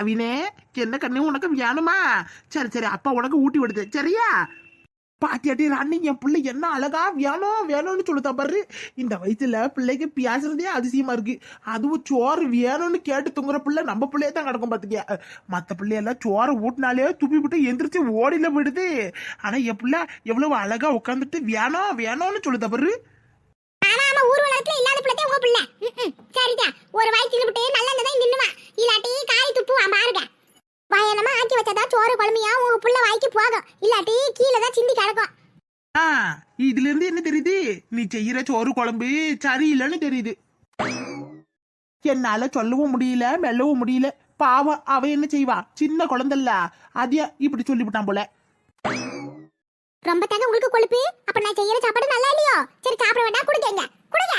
அவினே என்ன கண்ணு உனக்கு வேணுமா சரி சரி அப்பா உனக்கு ஊட்டி விடுது. சரியா? பாத்தியாட்டி ராணி என் பிள்ளை என்ன அழகா வேணும் வேணும்னு சொல்லுதா பாரு. இந்த வயசுல பிள்ளைக்கு பேசுறதே அதிசயமா இருக்கு. அதுவும் சோறு வேணும்னு கேட்டு தூங்குற பிள்ளை நம்ம பிள்ளையே தான் கிடக்கும் பாத்துக்க. மற்ற பிள்ளையெல்லாம் சோறு ஊட்டினாலே துப்பி விட்டு எந்திரிச்சு ஓடில விடுது. ஆனா என் பிள்ளை எவ்வளவு அழகா உட்காந்துட்டு வேணும் வேணும்னு சொல்லுதா பாரு. ஆனா ஆமா ஊர்வலத்துல இல்லாத பிள்ளை உங்க பிள்ளை. சரிதான் ஒரு வாய் தின்னுபிட்டு நல்லா நின்னுவான் இல்லாட்டி காய் துப்புவான் பாருங்க. வயனமா ஆக்கி வச்சாதான் சோறு குழம்பையா உங்க புள்ள வாய்க்கு போகும் இல்லாட்டி கீழே தான் சிந்தி கிடக்கும். ஆ இதுல இருந்து என்ன தெரியுது? நீ செய்யற சோறு குழம்பு சரியில்லைன்னு தெரியுது. என்னால சொல்லவும் முடியல மெல்லவும் முடியல. பாவம் அவ என்ன செய்வா? சின்ன குழந்தைல்ல. அதைய இப்படி சொல்லிவிட்டான் போல. ரொம்ப தாங்க உங்களுக்கு கொழுப்பு. அப்ப நான் செய்யற சாப்பாடு நல்லா இல்லையோ? சரி சாப்பிட வேண்டாம் கொடுங்க கொடுங்க.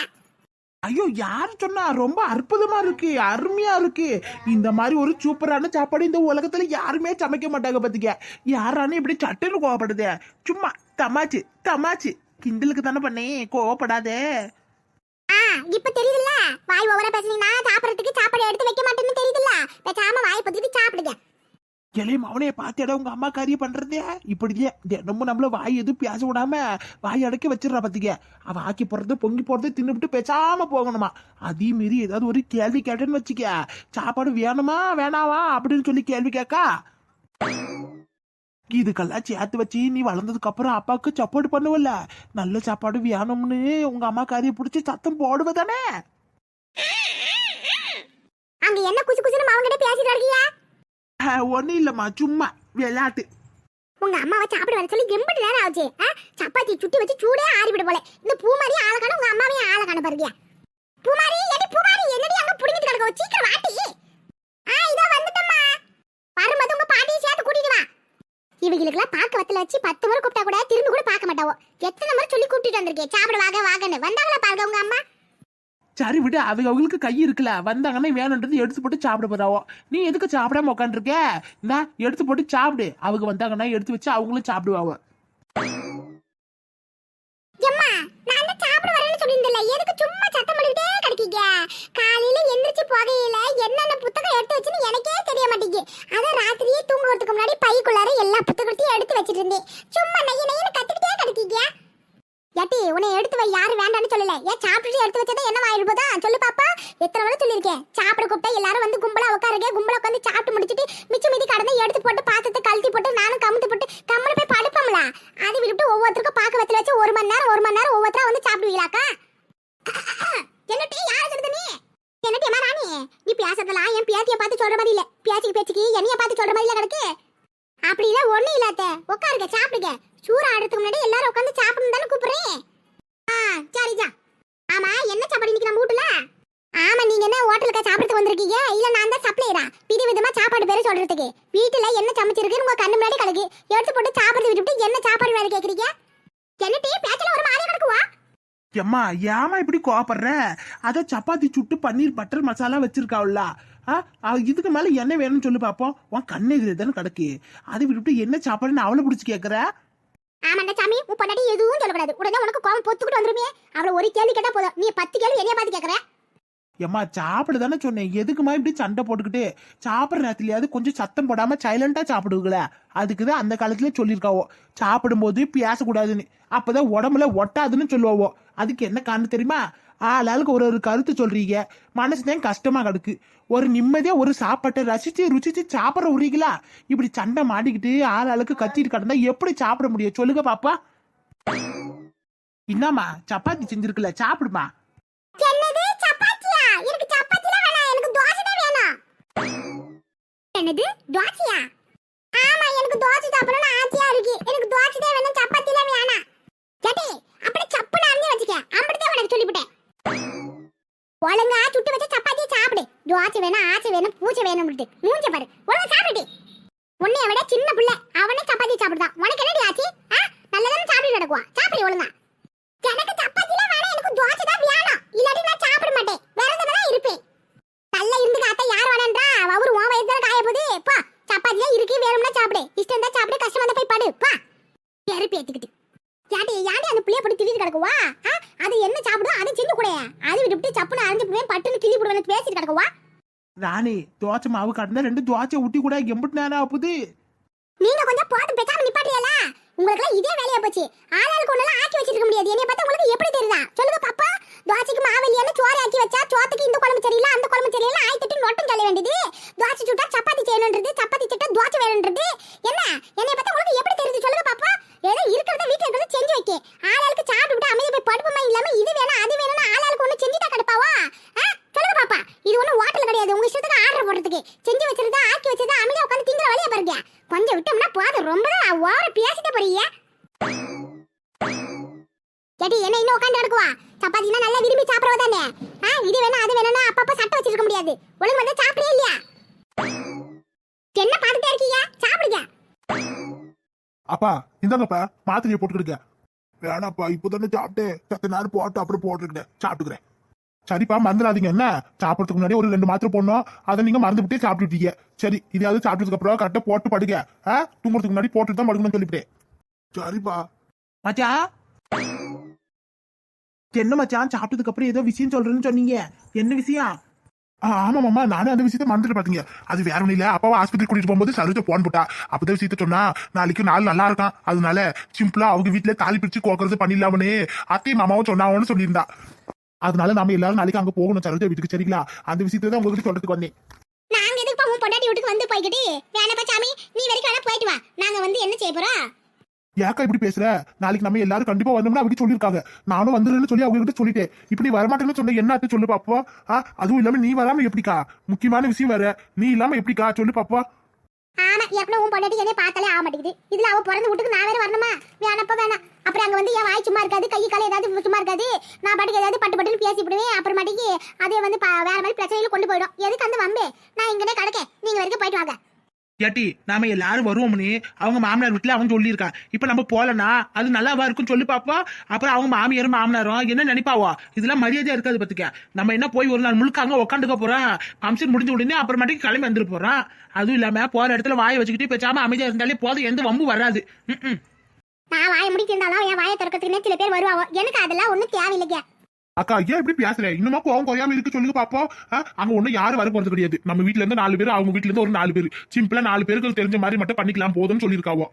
ஐயோ யார் சொன்னா? ரொம்ப அற்புதமா இருக்கு அருமையா இருக்கு. இந்த மாதிரி ஒரு சூப்பரான சாப்பாடு இந்த உலகத்துல யாருமே சமைக்க மாட்டாங்க பாத்துக்க. யாரானு இப்படி சட்டுன்னு கோவப்படுதே? சும்மா தமாச்சு தமாச்சு. கிண்டலுக்கு தானே பண்ணி கோவப்படாதே. ஆ இப்ப தெரியுதுல்ல? வாய் ஓவரா பேசுனீங்கன்னா சாப்பிடறதுக்கு சாப்பாடு எடுத்து வைக்க மாட்டேன்னு தெரியுதுல்ல? பேசாம வாய் பத்திட்டு சாப்பிடுங்க. இளைய அவனைய பார்த்தியாடா உங்க அம்மா காரியம் பண்றதே? இப்படியே தினமும் நம்மள வாய் எதுவும் பேச விடாம வாய் அடக்கி வச்சிடறா பாத்துக்க. அவ ஆக்கி போறது பொங்கி போறது தின்னுபிட்டு பேசாம போகணுமா? அதே மீறி ஏதாவது ஒரு கேள்வி கேட்டேன்னு வச்சுக்க. சாப்பாடு வேணுமா வேணாவா? அப்படின்னு சொல்லி கேள்வி கேட்கா. இதுக்கெல்லாம் சேர்த்து வச்சு நீ வளர்ந்ததுக்கு அப்புறம் அப்பாவுக்கு சப்போர்ட் பண்ணுவல நல்ல சாப்பாடு வேணும்னு உங்க அம்மா காரியை பிடிச்சி சத்தம் போடுவதானே? அங்க என்ன குசு குசுன்னு அவங்க கிட்ட பேசிட்டு இருக்கீங்க ஒன்னும் இல்லம்மா சும்மா விளையாட்டு. உங்க அம்மாவை சாப்பிட வர சொல்லி எம்பிட்டு நேரம் ஆச்சு. சப்பாத்தி சுட்டி வச்சு சூடே ஆறிவிடு போல. இந்த பூமாரி ஆளை காண உங்க அம்மாவையும் ஆளை காண பாருங்க. பூமாரி எடி பூமாரி என்னடி அங்க புடிங்கிட்டு கிடக்க? சீக்கிரம் வாட்டி ஆ இதோ வந்துட்டம்மா. வரும்போது உங்க பாட்டியை சேர்த்து கூட்டிட்டு வா. இவங்களுக்குலாம் பார்க்க வத்தல வச்சு பத்து முறை கூப்பிட்டா கூட திரும்பி கூட பார்க்க மாட்டாவோ. எத்தனை முறை சொல்லி கூட்டிட்டு வந்திருக்கேன் சாப்பிட வாங்க வாங்கன்னு. வந்தாங்களா சரி விடு அவங்க அவங்களுக்கு கை இருக்குல்ல. வந்தாங்கன்னா வேணுன்றது எடுத்து போட்டு சாப்பிட போறாவோ நீ எதுக்கு சாப்பிடாம உட்காந்துருக்க இந்தா எடுத்து போட்டு சாப்பிடு. அவங்க வந்தாங்கன்னா எடுத்து வச்சு அவங்களும் சாப்பிடுவாங்க. எம்மா நான் தான் சாப்பிட வரேன்னு சொல்லியிருந்தல எதுக்கு சும்மா சத்தம் பண்ணிட்டே கிடக்கீங்க? காலையில எந்திரிச்சு போகையில என்னென்ன புத்தகம் எடுத்து வச்சுன்னு எனக்கே தெரிய மாட்டேங்குது. அதான் ராத்திரியே தூங்குறதுக்கு முன்னாடி பைக்குள்ளார எல்லா புத்தகத்தையும் எடுத்து வச்சிட்டு இருந்தேன். சும்மா நைய நையன்னு கத்திக்கிட்டே கிடக்கீங்க. ஏட்டி உன்னை எடுத்து வை. யாரும் வேண்டாம்னு சொல்லல. ஏன் சாப்பிட்டுட்டு எடுத்து வச்சதே என்ன ஆயிருப்பதா சொல்லு பாப்பா. எத்தனை முறை சொல்லியிருக்கேன். சாப்பிட கூப்பிட்டா எல்லாரும் வந்து கும்பலா உட்காருங்க. கும்பலா உட்காந்து சாப்பிட்டு முடிச்சிட்டு மிச்சம் மீதி கடந்து எடுத்து போட்டு பாத்திரத்தை கழட்டி போட்டு நானும் கமுத்து போட்டு கம்மனு போய் படுப்போம்ல அது விட்டு ஒவ்வொருத்தருக்கும் பார்க்க வச்சு வச்சு ஒரு மணி நேரம் ஒரு மணி நேரம் ஒவ்வொருத்தரா வந்து சாப்பிடுவீங்களாக்கா என்னட்டி யாரு சொல்லுது நீ என்னட்டி அம்மா ராணி நீ பேசுறதெல்லாம் என் பேத்திய பார்த்து சொல்ற மாதிரி இல்ல பேச்சுக்கு பேச்சுக்கு என்னைய பார்த்து சொல்ற மாதிரி இல்ல கிடக்கு அப்படிலாம் ஒண்ணும் இல்லாத உட்காருங்க சாப்பிடுங்க சூறு ஆடுறதுக்கு முன்னாடி எல்லாரும் உட்காந்து சாப்பிடணும் தானே கூப்பிடுறேன் ஆ சரிஜா ஆமா என்ன சாப்பாடு இன்னைக்கு நம்ம வீட்டுல ஆமா நீங்க என்ன ஹோட்டலுக்கு சாப்பிட்டு வந்திருக்கீங்க இல்ல நான் தான் சப்ளையரா வித விதமா சாப்பாடு பேரு சொல்றதுக்கு வீட்டுல என்ன சமைச்சிருக்கு உங்க கண்ணு முன்னாடி கிடக்கு எடுத்து போட்டு சாப்பிடுறது விட்டுட்டு என்ன சாப்பாடு வேற கேக்குறீங்க? என்ன டீ பேச்சல ஒரு மாதிரி கிடக்குவா? எம்மா ஏமா இப்படி கோவப்படுற? அத சப்பாத்தி சுட்டு பன்னீர் பட்டர் மசாலா வச்சிருக்காவுல்ல. இதுக்கு மேல என்ன வேணும்னு சொல்லி பாப்போம். உன் கண்ணு எதிரே தானே கிடக்கு. அதை விட்டுட்டு என்ன சாப்பாடுன்னு அவளை பிடிச்சி கேக்குற? ஆமாண்டா சாமி உன் பொண்டாட்டி எதுவும் சொல்லக்கூடாது. உடனே உனக்கு கோவம் பொத்துக்கிட்டு வந்துருமே. அவளை ஒரு கேள்வி கேட்டா போதும். நீ பத்து கேள்வி என்னைய பார்த்து கேக்குற? எம்மா சாப்பிட தானே சொன்னேன். எதுக்குமா இப்படி சண்டை போட்டுக்கிட்டு? சாப்பிட்ற நேரத்துலயாவது கொஞ்சம் சத்தம் போடாம சைலண்டா சாப்பிடுங்கள. அதுக்கு தான் அந்த காலத்துல சொல்லியிருக்காவோ. சாப்பிடும்போது பேசக்கூடாதுன்னு. அப்பதான் உடம்புல ஒட்டாதுன்னு சொல்லுவாவோ. அதுக்கு என்ன காரணம் தெரியுமா? ஆளாளுக்கு ஒரு ஒரு கருத்து சொல்றீங்க. மனசுதான் கஷ்டமா கிடக்கு. ஒரு நிம்மதியா ஒரு சாப்பாட்டை ரசிச்சு ருசிச்சு சாப்பிட்ற உரிகளா இப்படி சண்டை மாட்டிக்கிட்டு ஆளாளுக்கு கத்திட்டு கிடந்தா எப்படி சாப்பிட முடியும்? சொல்லுங்க பாப்பா. என்னம்மா சப்பாத்தி செஞ்சிருக்குல்ல சாப்பிடுமா? என்னது? தோசையா ஆமா எனக்கு தோசை சாப்பிடணும்னு ஆசையா இருக்கு. எனக்கு தோசை தான் வேணும் சப்பாத்தி எல்லாம் வேணாம். சட்டி அப்படி சப்புன்னு அறிஞ்சு வச்சுக்க. அப்படிதான் உனக்கு சொல்லிவிட்டேன். ஒழுங்கா சுட்டு வச்ச சப்பாத்தி சாப்பிடு. தோசை வேணும் ஆசை வேணும் பூச்சை வேணும் மூஞ்ச பாரு. ஒழுங்கா சாப்பிடு. உன்னைய விட சின்ன பிள்ளை அவனே சப்பாத்தி சாப்பிடுதான். உனக்கு என்னடி ஆச்சு? நல்லதான சாப்பிட்டு நடக்குவா சாப்பிடு ஒழுங்கா. எனக்கு சப்பாத்தி எல்லாம் வேணாம். எனக்கு தோசை தான் வேணும். இல்லாட்டி நான் சாப்பிட மாட்டேன். வேற இருப்பேன். நல்லா இருந்து காத்தா யார் வேணான்றா அவரு உன் வயிறு தானே காய போகுது பா சப்பாத்திலாம் இருக்கு வேணும்னா சாப்பிடு. இஷ்டம் தான் சாப்பிடு கஷ்டம் வந்தா போய் படு. பா பெருப்பு ஏத்துக்கிட்டு. யாண்டி யாண்டி அந்த புளிய போட்டு கிள்ளி கிடக்குவா அது என்ன சாப்பிடும்? அது சின்ன கூட அது விட்டு சப்புன்னு அரைஞ்சு போய் பட்டுன்னு கிள்ளி போடுவேன் பேசிட்டு கிடக்குவா ராணி தோசை மாவு கடந்தா ரெண்டு தோசை ஊட்டி கூட எம்பிட்டு நேரம் ஆகுது. நீங்க கொஞ்சம் போட்டு பேசாம நிப்பாட்டியலா? உங்களுக்கு இதே வேலையா போச்சு. ஆளாளுக்கு ஒண்ணெல்லாம் ஆக்கி வச்சிருக்க முடியாது. என்னைய பார்த்தா உங்களுக்கு எப்படி தெரியுதா? சொல்லுங்க பாப்பா. தோசைக்கு மாவு இல்லையான்னு சோறு ஆக்கி வச்சா சோத்துக்கு இந்த குழம்பு சரியில்லை அந்த குழம்பு சரியில்லை ஆய் தட்டி நொட்டும் சொல்ல வேண்டியது. தோசை சுட்டா சப்பாத்தி செய்யணுன்றது சப்பாத்தி சுட்டா என்ன? என்னைய பார்த்தா உங்களுக்கு எப்படி தெரிஞ்சு? சொல்லுங்க பாப்பா. ஏதோ இருக்கிறத வீட்டுல இருக்கிறத செஞ்சு வைக்க. ஆளாளுக்கு சாப்பிட்டு விட்டு அமைதி போய் படுப்புமா இல்லாம இது வேணும் அது வேணும்னு ஆளாளுக்கு ஒண்ணு செஞ்சுட்டா கிடப்பாவா? சொல்லுங்க பாப்பா. இது ஒண்ணு ஹோட்டல் கிடையாது. உங்க இஷ்டத்துக்கு ஆர்டர் போடுறதுக்கு. செஞ்சு வச்சிருந்தா ஆக்கி வச்சிருந்தா அமைதியா உட்காந்து திங்கிற வழியா பாருங்க. கொஞ்சம் விட்டோம்னா போதும். ரொம்ப ஓவர பேசிட்டு போறீங்க. கேட்டி என்ன இன்னும் உட்காந்து கிடக்குவா? சப்பாத்தினா நல்லா விரும்பி சாப்பிடுவா தானே. இது வேணும் அது வேணும்னா அப்பப்ப சட்டை வச்சிருக்க முடியாது. ஒழுங்கு அப்பா இந்தாங்கப்பா மாத்திரையை போட்டுக்கிடுங்க. வேணாப்பா இப்போதானே சாப்பிட்டேன். சத்த நேரம் போட்டு அப்புறம் போட்டுக்கிட்டேன் சாப்பிட்டுக்கிறேன். சரிப்பா மறந்துடாதீங்க. என்ன? சாப்பிட்றதுக்கு முன்னாடி ஒரு ரெண்டு மாத்திரை போடணும். அதை நீங்க மறந்து விட்டே சாப்பிட்டுட்டீங்க. சரி இதையாவது சாப்பிட்டதுக்கு அப்புறம் கரெக்டாக போட்டு படுங்க. ஆ? தூங்குறதுக்கு முன்னாடி போட்டு தான் படுக்கணும்னு சொல்லிவிட்டேன். சரிப்பா. மச்சான் என்ன மச்சான்? சாப்பிட்டதுக்கு அப்புறம் ஏதோ விஷயம் சொல்றேன்னு சொன்னீங்க. என்ன விஷயம்? ஆ, மாமா நானும் அந்த விஷயத்த மறந்துட்டு பார்த்தீங்க அது வேற ஒன்றும் இல்லை. அப்பாவை ஆஸ்பத்திரி கூட்டிட்டு போகும்போது சரோஜா போன் போட்டா. அப்போ விஷயத்த சொன்னா நாளைக்கு நாள் நல்லா இருக்கான். அதனால சிம்பிளா அவங்க வீட்டில் தாலி பிரிச்சு கோக்குறது பண்ணிடலாமனே அத்தையும் மாமாவும் சொன்னாங்கன்னு சொல்லியிருந்தா. அதனால நாம எல்லாரும் நாளைக்கு அங்கே போகணும் சரோஜா வீட்டுக்கு சரிங்களா? அந்த விஷயத்தை தான் உங்ககிட்ட சொல்றதுக்கு வந்தேன். நாங்க எதுக்கு உன் பொண்டாட்டி வீட்டுக்கு வந்து போய்கிட்டு வேணப்பா சாமி நீ வரைக்கும் வேணா போயிட்டு வா. நாங்க வந்து என்ன செய்ய போறோம்? ஏக்கா இப்படி பேசுற? நாளைக்கு நம்ம எல்லாரும் கண்டிப்பா வரணும்னு அவங்க சொல்லியிருக்காங்க. நானும் வந்துடுறேன்னு சொல்லி அவங்க கிட்ட சொல்லிட்டேன். இப்படி வரமாட்டேன்னு சொன்ன என்ன ஆச்சு சொல்லு பாப்பா? ஆ, அதுவும் இல்லாம நீ வராம எப்படிக்கா? முக்கியமான விஷயம் வேற. நீ இல்லாம எப்படிக்கா? சொல்லு பாப்பா. ஆமா எப்பவும் உன் பொண்டாட்டி என்னை பார்த்தாலே ஆக மாட்டேங்குது. இதுல அவ பிறந்த வீட்டுக்கு நான் வேற வரணுமா? வேணப்ப வேணாம். அப்புறம் அங்க வந்து என் வாய் சும்மா இருக்காது கை கால் ஏதாவது சும்மா இருக்காது. நான் பாட்டுக்கு ஏதாவது பட்டு பட்டுன்னு பேசி அப்புறமாட்டிக்கு அதே வந்து ப- வேற மாதிரி பிரச்சனையில கொண்டு போயிடும். எதுக்கு அந்த வம்பே? நான் இங்கனே கிடக்கேன். நீங்க வரைக்கும் போயிட்டு வாங்க. ஏட்டி நாம எல்லாரும் வருவோம்னு அவங்க மாமனார் வீட்டில் அவன் சொல்லியிருக்கான் இப்போ நம்ம போலனா அது நல்லாவா இருக்கும்னு சொல்லி பார்ப்போம் அப்புறம் அவங்க மாமியாரும் மாமனாரும் என்ன நினைப்பாவோ? இதெல்லாம் மரியாதையா இருக்காது பாத்துக்க. நம்ம என்ன போய் ஒரு நாள் முழுக்க அங்கே உட்காந்துக்க போறோம். ஃபங்க்ஷன் முடிஞ்ச உடனே அப்புறமேட்டுக்கு கிளம்பி வந்துட்டு போறோம். அதுவும் இல்லாம போற இடத்துல வாயை வச்சுக்கிட்டு பேசாம அமைதியா இருந்தாலே போதும். எந்த வம்பு வராது. நான் வாயை முடிச்சிருந்தாலும் என் வாயை திறக்கிறதுக்குனே சில பேர் வருவாங்க. எனக்கு அதெல்லாம் ஒன்றும் தேவையில்லைங்க. அக்கா ஏன் இப்படி பேசுற? இன்னுமா கோவம் குறையாம இருக்கு சொல்லுங்க பாப்போம் அங்க ஒண்ணும் யாரும் வர போறது கிடையாது. நம்ம வீட்ல இருந்து நாலு பேர் அவங்க வீட்ல இருந்து ஒரு நாலு பேர். சிம்பிளா நாலு பேருக்கு தெரிஞ்ச மாதிரி மட்டும் பண்ணிக்கலாம் போதும்னு சொல்லியிருக்காவோ.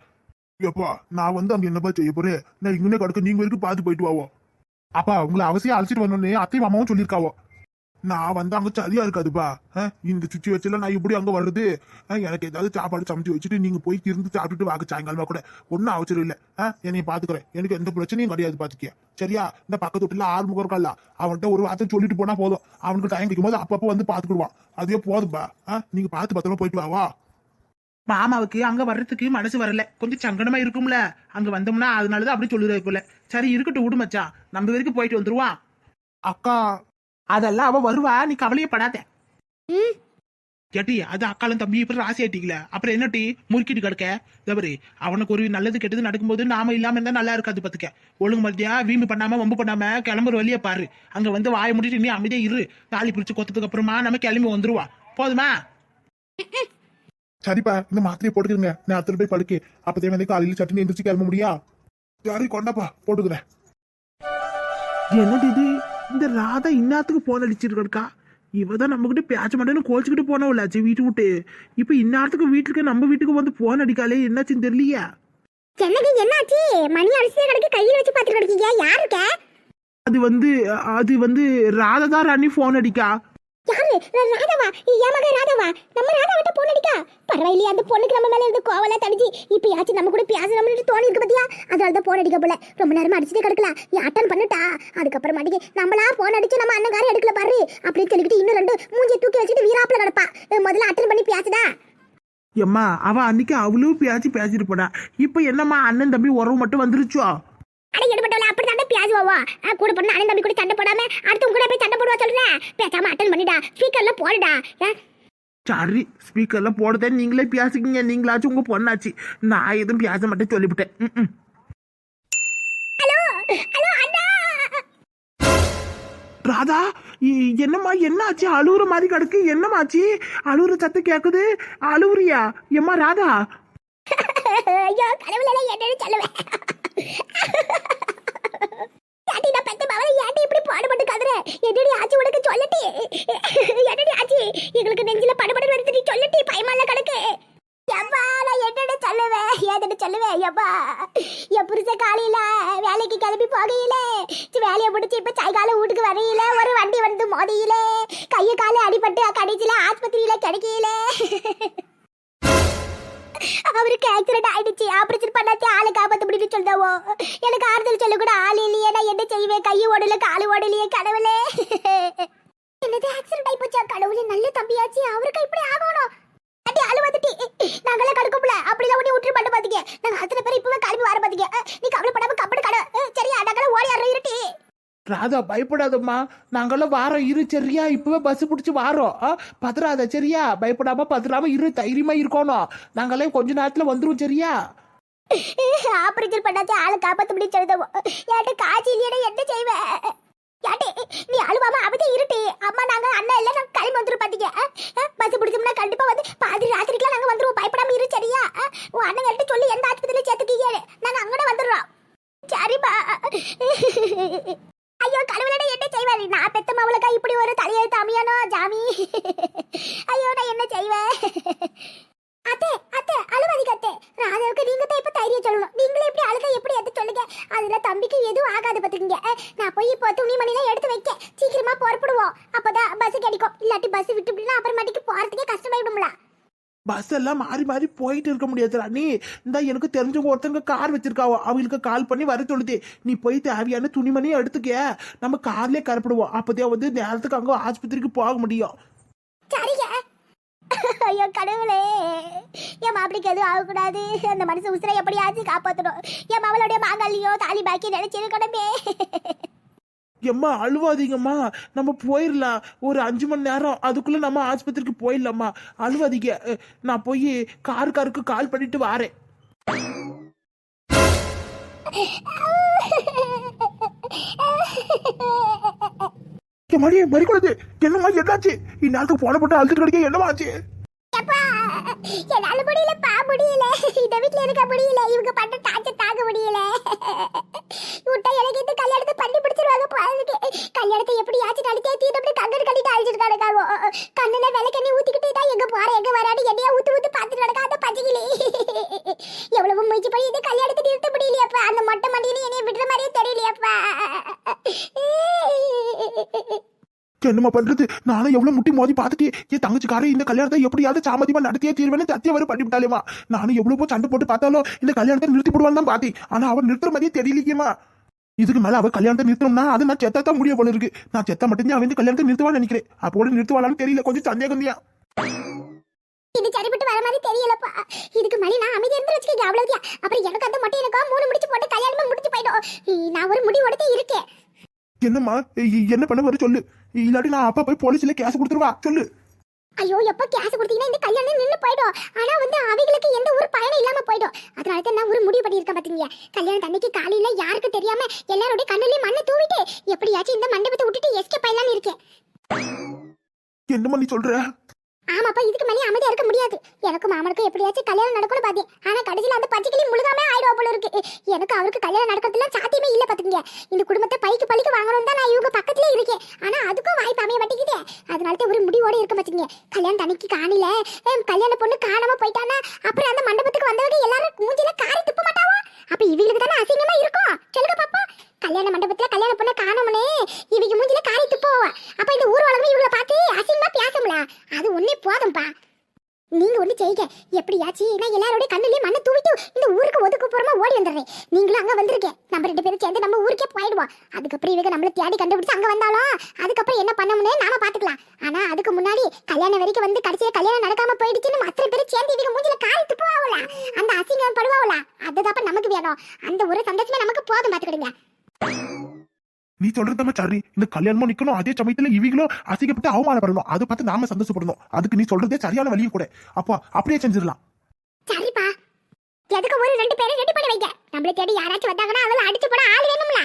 எப்பா நான் வந்து அங்க என்னப்பா செய்ய போறேன்? நான் இங்கே கிடக்கு நீங்க வரைக்கும் பார்த்து போயிட்டு வாவோ? அப்பா உங்களை அவசியம் அழைச்சிட்டு வரணும்னு அத்தை மாமாவும் சொல்லியிருக்காவோ? நான் வந்து அங்க சரியா இருக்காதுப்பா. ஆ, இந்த சுச்சுவேஷன்ல நான் இப்படி அங்க வர்றது? எனக்கு ஏதாவது சாப்பாடு சமைச்சு வச்சுட்டு நீங்க போய் இருந்து சாப்பிட்டுட்டு வாக்கு சாயங்காலமா கூட. ஒன்னும் அவசரம் இல்ல. ஆ, என்னைய பாத்துக்கிறேன். எனக்கு எந்த பிரச்சனையும் கிடையாது பாத்துக்கிய. சரியா? இந்த பக்கத்து வீட்டுல ஆறுமுகம் இருக்கான்ல அவன்கிட்ட ஒரு வார்த்தை சொல்லிட்டு போனா போதும். அவனுக்கு டைம் கிடைக்கும் போது அப்பப்போ வந்து பாத்துக்கிடுவான். அதுவே போதும்பா. ஆ, நீங்க பார்த்து பத்திரமா போயிட்டு வாவா. மாமாவுக்கு அங்க வர்றதுக்கு மனசு வரல. கொஞ்சம் சங்கடமா இருக்கும்ல. அங்க வந்தோம்னா அதனாலதான் அப்படி சொல்லுறதுக்குள்ள சரி இருக்கட்டும் விடுமச்சா நம்ம வரைக்கும் போயிட்டு வந்துருவான் அக்கா அதெல்லாம் அவ வருவா நீ கவலையே படாத. ம். கேட்டி அது அக்காலும் தம்பி இப்ப ராசி ஆட்டிக்கல அப்புறம் என்ன டீ? முறுக்கிட்டு கிடக்க? தவறு அவனுக்கு ஒரு நல்லது கெட்டது நடக்கும்போது நாம இல்லாம இருந்தா நல்லா இருக்காது பாத்துக்க. ஒழுங்கு மத்தியா வீம்பு பண்ணாம வம்பு பண்ணாம கிளம்புற வழியை பாரு. அங்க வந்து வாயை முடிட்டு நீ அமைதியா இரு. தாலி பிரிச்சு கொத்ததுக்கு அப்புறமா நம்ம கிளம்பி வந்துருவா. போதுமா? சரிப்பா இந்த மாத்திரையை போட்டுக்கிறேங்க நான் அடுத்த போய் படுக்கு. அப்பதே வந்து காலையில சட்டுன்னு எந்திரிச்சு கிளம்ப முடியா? சரி கொண்டாப்பா போட்டுக்கிறேன். என்னது இது? இந்த ராதா இன்னாத்துக்கு போன் அடிச்சிட்டு இருக்கா இவ தான் நம்ம கிட்ட பேச மாட்டேன்னு கோச்சுக்கிட்டு போனவளாச்சு வீட்டு விட்டு. இப்ப இந்நேரத்துக்கு வீட்டுக்கு நம்ம வீட்டுக்கு வந்து போன் அடிக்காலே என்னாச்சுன்னு தெரியலையா. என்னது என்னாச்சு? மணி அரிசியா கிடக்கு கையில வச்சு பாத்துட்டு கிடக்கீங்க. யாரு இருக்க? அது வந்து அது வந்து ராதா தான் ராணி போன் அடிக்கா? யாரு? ராதாவா? என் மகன் ராதாவா? நம்ம ராதாவிட்ட போன் அடிக்கா? பரவாயில்லையா அந்த பொண்ணுக்கு நம்ம மேல இருந்து கோவலா தடிச்சு இப்பயாச்சும் நம்ம கூட பேசணும்னு தோணி இருக்கு பாத்தியா? அதனால தான் போன் அடிக்க போல. ரொம்ப நேரமா அடிச்சுட்டு கிடக்கலாம் நீ அட்டன் பண்ணிட்டா? அதுக்கப்புறம் மாட்டிக்கு நம்மளா போன் அடிச்சு நம்ம அண்ணன் எடுக்கல பாரு. அப்படின்னு சொல்லிக்கிட்டு இன்னும் ரெண்டு மூஞ்சி தூக்கி வச்சுட்டு வீராப்புல கிடப்பா. முதல்ல அட்டன் பண்ணி பேசுடா. எம்மா அவ அன்னைக்கு அவளும் பேசி பேசிட்டு போனா. இப்ப என்னம்மா அண்ணன் தம்பி உறவு மட்டும் வந்துருச்சோ? அட எடுபட்டவள அப்படி தாண்டா பேசுவாவா கூட பொண்ணு அண்ணன் தம்பி கூட சண்டை போடாம அடுத்தவங்க கூட போய் சண்டை போடுவா சொல்றேன் பேசாம அட்டன் பண்ணிடா. ஸ்பீக்கர்ல போடுடா. சரி ஸ்பீக்கர்ல போடுதே நீங்களே பேசிக்கிங்க. நீங்களாச்சும் உங்க பொண்ணாச்சு. நான் எதுவும் பேச மாட்டேன் சொல்லிவிட்டேன். ஹலோ ஹலோ அண்ணா. ராதா என்னம்மா என்னாச்சு? அழுவுற மாதிரி கிடக்கு. என்னமாச்சு அழுவுற சத்தம் கேக்குது. அழுவுறியா? எம்மா ராதா? ஐயோ கடவுளே என்னன்னு சொல்லுவேன். ஏட்டி நான் பெத்த மவளை ஏட்டி இப்படி பாடுபட்டு கதுற என்னடி ஆச்சி உனக்கு சொல்லட்டி? என்னடி ஆச்சி? எங்களுக்கு நெஞ்சில படபட வருது நீ சொல்லட்டி பயமால கிடக்கு. எவ்வா நான் என்னன்னு சொல்லுவேன் ஏதன்னு சொல்லுவேன் எப்பா என் புருஷ காலையில வேலைக்கு கிளம்பி போகையில வேலையை முடிச்சு இப்ப சாயங்கால வீட்டுக்கு வரையில ஒரு வண்டி வந்து மோதியில கையை கால அடிபட்டு கடைசியில ஆஸ்பத்திரியில கிடைக்கல அவருக்கு ஆக்சிடென்ட் ஆயிடுச்சு ஆபரேஷன் பண்ணாச்சு ஆளு காப்பாத்த முடியும்னு சொல்லுதாவோ. எனக்கு ஆறுதல் சொல்ல கூட ஆள் இல்லையே நான் என்ன செய்வேன்? கை ஓடல காலு ஓடலையே கடவுளே. என்னது ஆக்சிடென்ட் ஆயி போச்சா கடவுளே நல்ல தம்பியாச்சு அவருக்கு இப்படி ஆகணும். அடி ஆளு வந்துட்டி. நாங்களே கடுக்கும்ல. அப்படிதான் உடனே விட்டுரு பண்ண பாத்தீங்க நாங்க அத்தனை பேர் இப்பவே கிளம்பி வர பாத்தீங்க நீ கவலைப்படாம ராதா பயப்படாதம்மா. நாங்கெல்லாம் வாரோம் இரு சரியா இப்பவே பஸ் பிடிச்சி வாரோம். ஆ, பதறாத சரியா? பயப்படாம பதறாம இரு தைரியமா இருக்கணும். நாங்கெல்லாம் கொஞ்ச நேரத்துல வந்துருவோம் சரியா? ஆபரேஷன் பண்ணாச்சு ஆளை காப்பாத்த முடியும் சொல்லுதவோ ஏன்ட்ட காய்ச்சி இல்லையா என்ன செய்வேன் யாட்டே நீ அழுவாம அவதே இருட்டி அம்மா நாங்க அண்ணா இல்ல நாங்க கிளம்பி வந்துரும் பாத்தீங்க? பஸ் பிடிச்சோம்னா கண்டிப்பா வந்து பாதி ராத்திரிக்குலாம் நாங்க வந்துருவோம். பயப்படாம இரு சரியா? உன் அண்ணன் கிட்ட சொல்லி எந்த ஆஸ்பத்திரியில சேர்த்துக்கீங்க நாங்க அங்கட வந்துடுறோம். சரிப்பா. ஐயோ கடவுளே என்ன செய்வாரு? நான் பெத்த மவளுக்கா இப்படி ஒரு தலையெழுத்து அமையானோ ஜாமி? ஐயோ நான் என்ன செய்வேன்? அத்தே அத்தே அழுவாதீங்க அத்தே. ராதாவுக்கு நீங்க தான் இப்ப தைரியம் சொல்லணும். நீங்களே இப்படி அழுக எப்படி எடுத்து சொல்லுங்க? அதுல தம்பிக்கு எதுவும் ஆகாது பாத்துக்கீங்க. நான் போய் இப்போ துணிமணிலாம் எடுத்து வைக்க சீக்கிரமா புறப்படுவோம். அப்பதான் பஸ் கிடைக்கும் இல்லாட்டி பஸ் விட்டு அப்புறமேட்டுக்கு போறதுக்கே கஷ்டமாயிடும்ல. பஸ் எல்லாம் மாறி மாறி போயிட்டு இருக்க முடியாதுடா நீ இந்த எனக்கு தெரிஞ்சவங்க ஒருத்தங்க கார் வச்சிருக்காவோ. அவங்களுக்கு கால் பண்ணி வர சொல்லுது. நீ போய் தேவையான துணிமணியும் எடுத்துக்க. நம்ம கார்லயே கரப்படுவோம். அப்பதே வந்து நேரத்துக்கு அங்க ஆஸ்பத்திரிக்கு போக முடியும். ஐயோ கடவுளே. என் மாப்பிளைக்கு எதுவும் ஆகக்கூடாது. அந்த மனுஷன் உசுரை எப்படியாச்சும் காப்பாற்றணும் என் மவளுடைய மாங்கல்லையோ தாலி பாக்கி நினைச்சிருக்கணுமே. எம்மா அழுவாதீங்கம்மா. நம்ம போயிடலாம் ஒரு அஞ்சு மணி நேரம் அதுக்குள்ள நம்ம ஆஸ்பத்திரிக்கு போயிடலாம்மா அழுவாதீங்க. நான் போய் கார் காருக்கு கால் பண்ணிட்டு வாரேன். மணி மறிக்கூடாது என்னம்மா என்னாச்சு? இந்நேரத்துக்கு போன போட்டு அழுதுட்டு கிடைக்க என்னமா ஆச்சு? என்னால என்னால முடியலப்பா முடியல. இந்த வீட்ல இருக்க முடியல. இவங்க பண்ண டார்ச்சர் தாங்க முடியல. விட்டா எனக்கு இந்த கல்யாணத்தை பண்ணி பிடிச்சிருவாங்க பாருங்க கல்யாணத்தை எப்படியாச்சும் நடத்தே தீர்த்தப்படி கங்கர் கட்டிட்டு அழிச்சிருக்காங்க கண்ணுல விளக்கண்ணி ஊத்திக்கிட்டே தான் எங்க போற எங்க வரான்னு என்னையா ஊத்து ஊத்து பார்த்துட்டு நடக்க அந்த பச்சைக்கிளி எவ்வளவு முயற்சி பண்ணி இந்த கல்யாணத்தை நிறுத்த முடியலையாப்பா. அந்த மொட்டை மண்டியில என்னைய விடுற மாதிரியே தெரியலையாப்பா. என்னம்மா பண்றது? நானும் எவ்வளவு முட்டி மோதி பார்த்துட்டு என் தங்கச்சிக்காரன் இந்த கல்யாணத்தை எப்படியாவது சாமதியமா நடத்தியே தீர்வேன்னு சத்தியம் வரை பண்ணி விட்டாலேமா நானும் எவ்வளவோ சண்டை போட்டு பார்த்தாலும் இந்த கல்யாணத்தை நிறுத்தி போடுவான்னு தான் பார்த்தேன். ஆனா அவர் நிறுத்துற மாதிரியே தெரியலையேமா இதுக்கு மேல அவ கல்யாணத்தை நிறுத்தணும்னா அது நான் செத்தா தான் முடிய போல இருக்கு. நான் செத்தா மட்டும்தான் அவன் கல்யாணத்தை நிறுத்துவான்னு நினைக்கிறேன். அப்போட நிறுத்துவாளான்னு தெரியல. கொஞ்சம் சந்தேகம் தான் இது சரிப்பட்டு வர மாதிரி தெரியலப்பா. இதுக்கு மணி நான் அமைதியா இருந்து வச்சுக்கோங்க அவ்வளவுதான். அப்புறம் எனக்கு அந்த மட்டும் எனக்கா மூணு முடிச்சு போட்டு கல்யாணமே முடிச்சு போயிடும். நான் ஒரு முடிவோட இருக்கேன். என்னம்மா? என்ன பண்ண வர சொல்லு. இல்லாட்டி நான் அப்பா போய் போலீஸ்ல கேஸ் கொடுத்துருவா. சொல்லு. ஐயோ எப்ப கேஸ் கொடுத்தீங்கன்னா இந்த கல்யாணம் நின்னு போயிடும். ஆனா வந்து அவைகளுக்கு எந்த ஒரு பயனும் இல்லாம போயிடும். அதனால தான் நான் ஒரு முடிவு பண்ணியிருக்கேன் பாத்தீங்க கல்யாணம் அன்னைக்கு காலையில யாருக்கு தெரியாம எல்லாரோட கண்ணுலயும் மண்ணை தூவிட்டு எப்படியாச்சும் இந்த மண்டபத்தை விட்டுட்டு எஸ்கேப் ஆயிடலாம்னு இருக்கேன். என்னம்மா நீ சொல்ற? ஆமாப்பா இதுக்கு மேலே அமைதியா இருக்க முடியாது. எனக்கும் மாமனுக்கும் எப்படியாச்சும் கல்யாணம் நடக்கணும் பாத்தேன். ஆனா கடைசியில அந்த பச்சைக்கிளி முழுகாம ஆயிடுவா போல இருக்கு. எனக்கு அவருக்கு கல்யாணம் நடக்கிறதுலாம் சாத்தியமே இல்ல பாத்துங்க இந்த குடும்பத்தை பைக்கு பழிக்கு வாங்கணும் தான் நான் இவங்க பக்கத்துலயே இருக்கேன். ஆனா அதுக்கும் வாய்ப்பு அமைய மாட்டேங்குதே. அதனால தான் ஒரு முடிவோட இருக்க பாத்துக்கங்க. கல்யாணம் அன்னைக்கு காணில கல்யாண பொண்ணு காணாம போயிட்டானா அப்புறம் அந்த மண்டபத்துக்கு வந்தவங்க எல்லாரும் மூஞ்சில காரி துப்ப மாட்டாவா? அப்ப இவங்களுக்கு தானே அசிங்கமா இருக்கும்? சொல்லுங்க பாப்பா. கல்யாண மண்டபத்துல கல்யாண பொண்ணை காணோம்னே இவங்க மூஞ்சில காரி துப்போவா அப்ப இந்த ஊர் உலகமே இவங்கள பார்த்து அசிங்கமா பேசும்ல அது ஒண்ணே போதும்பா நீங்க ஒண்ணு எப்படியாச்சு? எப்படியாச்சும் நான் எல்லாரோட கண்ணுலயே மண்ணை தூவிட்டு இந்த ஊருக்கு ஒதுக்கு போறமா ஓடி வந்துடுறேன். நீங்களும் அங்க வந்திருக்கேன். நம்ம ரெண்டு பேரும் சேர்ந்து நம்ம ஊருக்கே போயிடுவோம். அதுக்கப்புறம் இவங்க நம்மள தேடி கண்டுபிடிச்சு அங்க வந்தாலும் அதுக்கப்புறம் என்ன பண்ணணும்னே நாம பாத்துக்கலாம். ஆனா அதுக்கு முன்னாடி கல்யாணம் வரைக்கும் வந்து கடைசியில கல்யாணம் நடக்காம போயிடுச்சுன்னு அத்தனை பேரும் சேர்ந்து இவங்க மூஞ்சில காரி துப்புவாங்களா அந்த அசிங்கம் படுவாங்களா அதுதான் நமக்கு வேணும். அந்த ஒரு சந்தோஷமே நமக்கு போதும் பாத்துக்கிடுங்க. நீ சொல்றதம்மா சரி. இந்த கல்யாணமும் நிக்கணும் அதே சமயத்துல இவங்களும் அசிங்கப்பட்டு அவமானப்படணும். அதை பார்த்து நாம சந்தோஷப்படணும். அதுக்கு நீ சொல்றதே சரியான வழியும் கூட. அப்போ அப்படியே செஞ்சிடலாம். சரிப்பா. எதுக்கு ஒரு ரெண்டு பேரும் ரெடி பண்ணி வைங்க நம்மள தேடி யாராச்சும் வந்தாங்கன்னா அவளை அடிச்சு போட ஆள் வேணும்ல.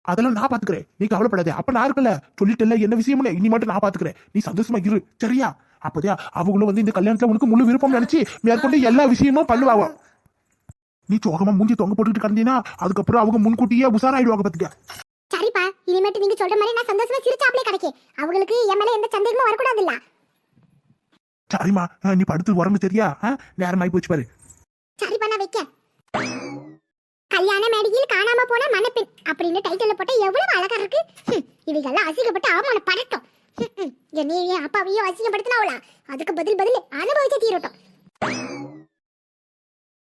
அதெல்லாம் நான் பாத்துக்கிறேன். நீ கவலைப்படாத. அப்ப நான் இருக்கல சொல்லிட்டல என்ன விஷயம்னு? இனி மட்டும் நான் பாத்துக்கிறேன். நீ சந்தோஷமா இரு. சரியா? அப்போதே அவங்களும் வந்து இந்த கல்யாணத்துல உனக்கு முழு விருப்பம் நினைச்சு மேற்கொண்டு எல்லா விஷயமும் பண்ணுவாங்க. நீ சோகமா மூஞ்சி தொங்க போட்டுட்டு கிடந்தீங்கன்னா அதுக்கப்புறம் அவங்க முன்கூட்டியே உசாராயிடுவாங்க பாத்துக்க. இனிமேட்டு நீங்க சொல்ற மாதிரி நான் சந்தோஷமா சிரிச்சாப்லே கிடைக்கே. அவங்களுக்கு என் மேல எந்த சந்தேகமும் வரக்கூடாதுல்ல. சரிம்மா ஆ, நீ படுத்து உறங்கு சரியா? ஆ, நேரமாயி போச்சு பாரு. சரி பண்ண வைக்க. கல்யாண மேடையில் காணாம போன மணப்பெண். அப்படின்னு டைட்டில் போட்டா எவ்வளவு அழகா இருக்கு. இவைகள்லாம் அசிங்கப்பட்டு அவமான படட்டும். என்னையும் என் அப்பாவையும் அசிங்கப்படுத்தினாவளா? அதுக்கு பதில் பதில் அனுபவிச்ச தீரட்டும்.